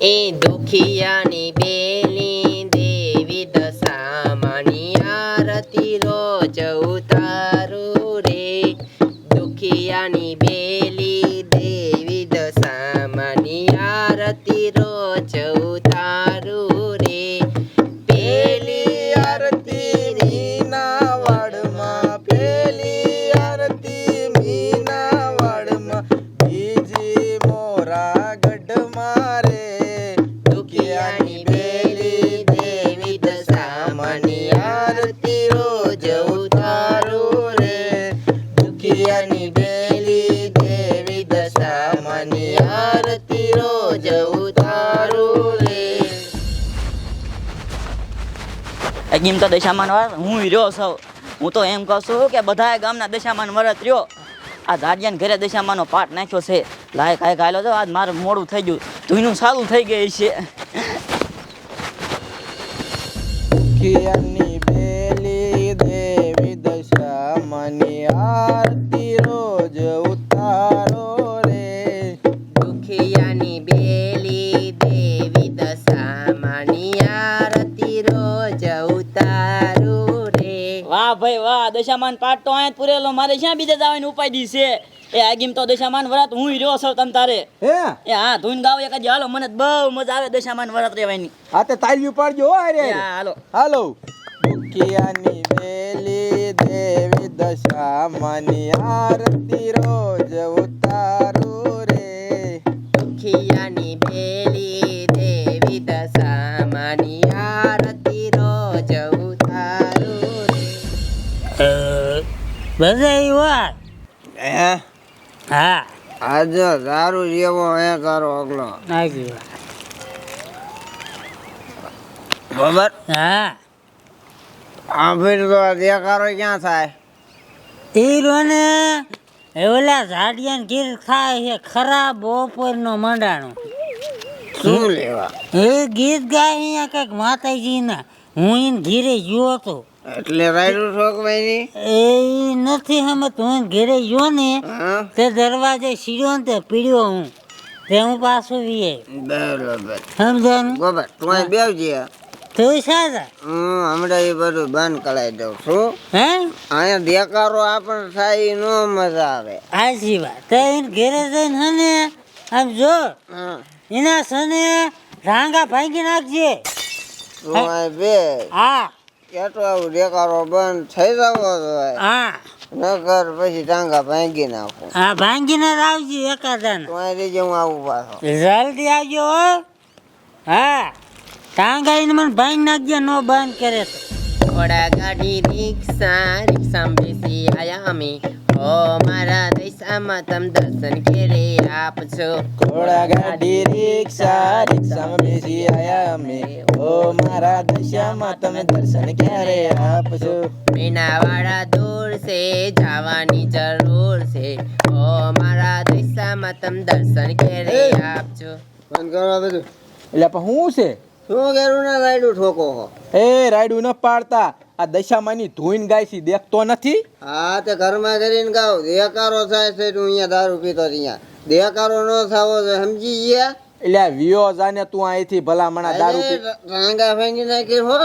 એ દુખિયાની બેલી દેવી એમ તો દશામાન વરત હું રહ્યો છું. હું તો એમ કહું છું કે બધા ગામના દશામાન વરત રહ્યો. આ ધાડિયાને ઘરે દશામાનો પાઠ નાખ્યો છે. લાયક કાંઈક હાલો તો આજ મારું મોડું થઈ ગયું. ધૂનું સારું થઈ ગઈ છે. વાહ ભાઈ વાહ દશામાન પાઠ તો અહીંયા પૂરેલો. મારે ક્યાં બીજે જવાની ઉપાય છે? એ આગીમ તો દશામાન વરત હું રહ્યો છો તમ તારે? હે? એ હા ધૂન ગાવ એક જ. હાલો મને તો બહુ મજા આવે દશામાન વરત રહેવાની. આ તે તાલ્યું ઉપાડજો હો અરે હાલો. હાલો. દુખિયાની વેલી દેવી દશામાની આરતી રોજ ઉતારું બધા વાત હે? હા. આજે સારું જેવો હે તારો અગલો. નાખી વાત હા. આ ફેર તો દેખારો ક્યાં થાય? તીરોને ઓલા ઝાડિયાને ગીર ખાય છે ખરાબ બપોરનો મંડાણો. શું લેવા? એ ગીત ગાય અહીંયા કંઈક માતાજીના. હું એને ઘીરે ગયો હતો. એટલે રાયડું ઠોકવાય એ નથી હમત હું ઘેરે ગયો ને તે દરવાજે સીડ્યો ને તે પીડ્યો હું. તે હું પાછું વીએ. બરોબર. સમજાનું બબર તું અહીં બેવજે તું સાજા હું હમણાં એ બધું બંધ કરાવી દઉં છું. હે? અહીંયા દેકારો આપણને થાય નો મજા આવે. હાચી વાત. તો ઘેરે જઈને હને આમ જો એના સને રાંગા ભાંગી નાખજે. બે હા. કેટલો આવું દેકારો બંધ થઈ જવો જોઈએ. હા. નકર પછી ટાંગા ભાંગી નાખું. હા ભાંગીને જ આવજો એકાદાને. તું અહીં રેજે હું આવું પાછો. જલ્દી આવજો હા. ટાંગા એને મને ભાંગી નાખજે નો બંધ કરે તો. ઘોડા ગાડી રિક્ષા રિક્ષા બેસી આયા અમે. ઓ મારા દિશામાં તમ દર્શન ઘેરે આપ છો ઘોડા ગાડી રિક્ષા રિક્ષામાં બેસી આયા અમે. ઓ મારા દશામાં તમે દર્શન ક્યારે આપશો મીનાવાળા દૂર છે જવાની જરૂર છે. ઓ મારા દિશામાં તમ દર્શન ઘેરે આપ છો બંધ કરવા બધું. એટલે પણ શું છે? શું કરું ના રાયડું ઠોકો એ રાયડું ન પાડતા. આ દશામાંની ધોઈને ગાય છે દેખતો નથી? હા તે ઘરમાં કરીને ગાવ. દેકારો થાય છે તું અહીંયા દારૂ પીતો અહીંયા. દેકારો ન થાવો સમજી ગયા? એટલે વિયો જાને તું અહીંથી ભલામણા દારૂ પી રાંગા ભાંગી નાખી હો.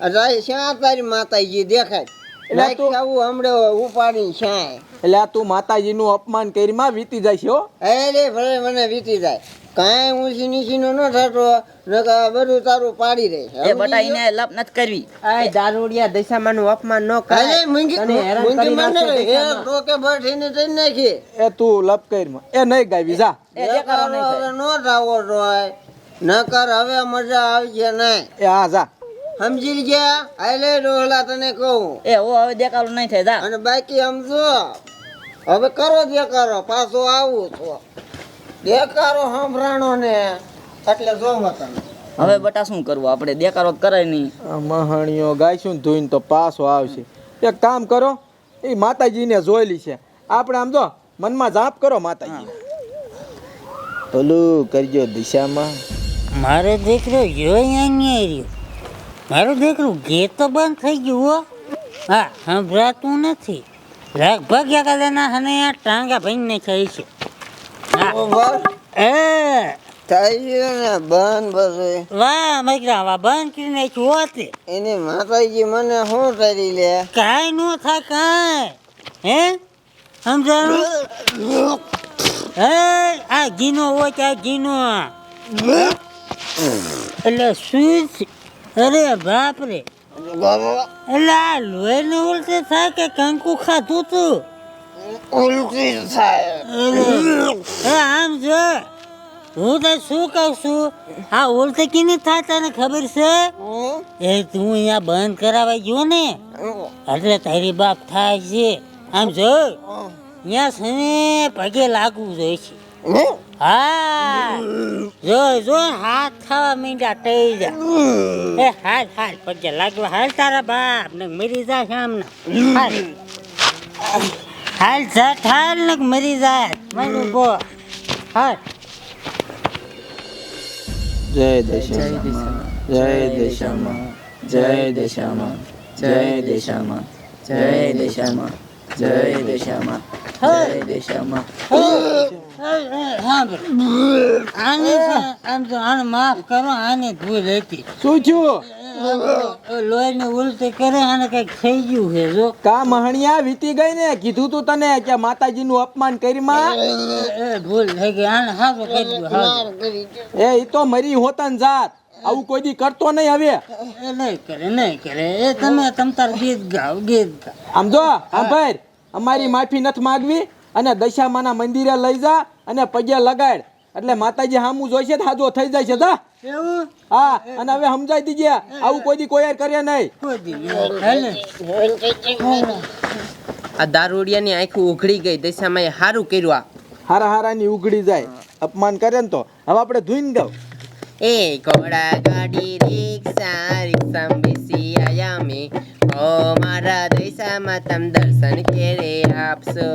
અરે શ્યાં તારી માતાજી દેખાય? એટલે તું આવું હમણે ઉપાડી શ્યાં. એટલે તું માતાજીનું અપમાન કરીમાં વીતી જાય છે હો. અરે ભલે મને વીતી જાય. કાંઈ ઊંચી નીચીનો ન થતો નકર બધું તારું પાડી રહે એ બટા એને લપ નત કરવી. આ દારૂડિયા દશામાનું અપમાન ન અરે કરાય મૂંગી તને હેરાન મૂંગી કરી માને નાખશે ટોકે ભઠીને થઈ નાખી એ તું લપ કરીમાં એ નહીં ગાવી જા. એ કરો નહીં થાય. નો જાવો રોય નકર હવે મજા આવી છે નહીં. એ હા જા. સમજી ગયા? આલે ડોહલા તને કહું. એ ઓ હવે દેખાડો નહીં થાય જા. અને બાકી આમ જો. હવે કરો દેકારો પાછો આવું તો. દેકારો સંભરાણો ને એટલે જોવો તમે હવે બટા શું કરવું? આપણે દેકારો કરાય નહીં. મહાણીઓ ગાયશું ધોઈને તો પાછો આવશે. એક કામ કરો એ માતાજીને જોયેલી છે. આપણે આમ જો મનમાં જાપ કરો માતાજી. પેલું કરજો દિશામાં. મારો દીકરો જોઈ અહીંયા રહ્યો. મારું દીકરું ગેટ તો બંધ થઈ ગયું હો. હા સંભળાતું નથી. લગભગ એકાદાના હને આ ટાંગા ભાઈ નાખ્યા છે. હા. વાહ મગરા વાહ બંધ કરી નાખ્યું હોતે એની માતાજી મને શું કરી લે? કાંઈ નો થાય કાંઈ. હે? સમજાણું? હે આ ગીનો હોય કે આ ગીનો એટલે શું છે? અરે બાપ રે એટલે આ લોહીને ઉલટી થાય કે કંકુ ખાધું તું? ઉલટી થાય. એ આમ છે હું તો શું કહું છું? આ ઉલટી કેની થાય તને ખબર છે? એ તું અહીંયા બંધ કરાવવા ગયો ને? એટલે તારી બાપ થાય છે. આમ જો. અહીંયા છે પગે લાગવું જોઈએ છે હા. જો જો હાથ ખાવા મીંડા તઈ જા. એ હાલ હાલ પગે લાગવા. હાલ તારા બાપ ને મરી જા સામના હાલ. હાલ જા હાલ ને મરી જાય મને બો હાલ. જય દશામાં જય દશામાં જય દશામાં જય દેશામાં જય દેશામાં જય દેશામાં જય દેશામાં. આને આમ તો આને માફ કરો આને ભૂલ હતી. શું થયું? લોહીને ઉલટી કરે આને કંઈક થઈ ગયું છે જો. કા મહણિયા વીતી ગઈ ને? કીધું તું તને કે માતાજીનું અપમાન કરીમાં એ એ ભૂલ થઈ ગઈ આને હાથો કરી દો એ ઈ તો મરી હોતન જાત. આવું કોઈ દી કરતો નહીં હવે. એ નહીં કરે નહીં કરે. એ તમે તમ ગીત ગાઓ ગીત ગાઓ. આમ જો આમ ભાઈ અમારી માફી નથી માગવી અને દશામાના મંદિરે લઈ જા અને પગે લગાડ. એટલે માતાજી હામું જોઈશે છે હાજો થઈ જાય છે જા. એવું? હા અને હવે સમજાઈ દીજે આવું કોઈ દી કોઈ કરે નહીં. આ દારૂડિયાની આંખું ઉઘડી ગઈ દશામાં એ સારું કર્યું આ. હારા હારાની ઉઘડી જાય. અપમાન કરે ને તો. હવે આપણે ધોઈને ગાવ એ ઘોડા ગાડી રિક્ષા રિક્ષા બેસી આયા મે. ઓ મારા દેશામાં તમ દર્શન કેરે આપશો?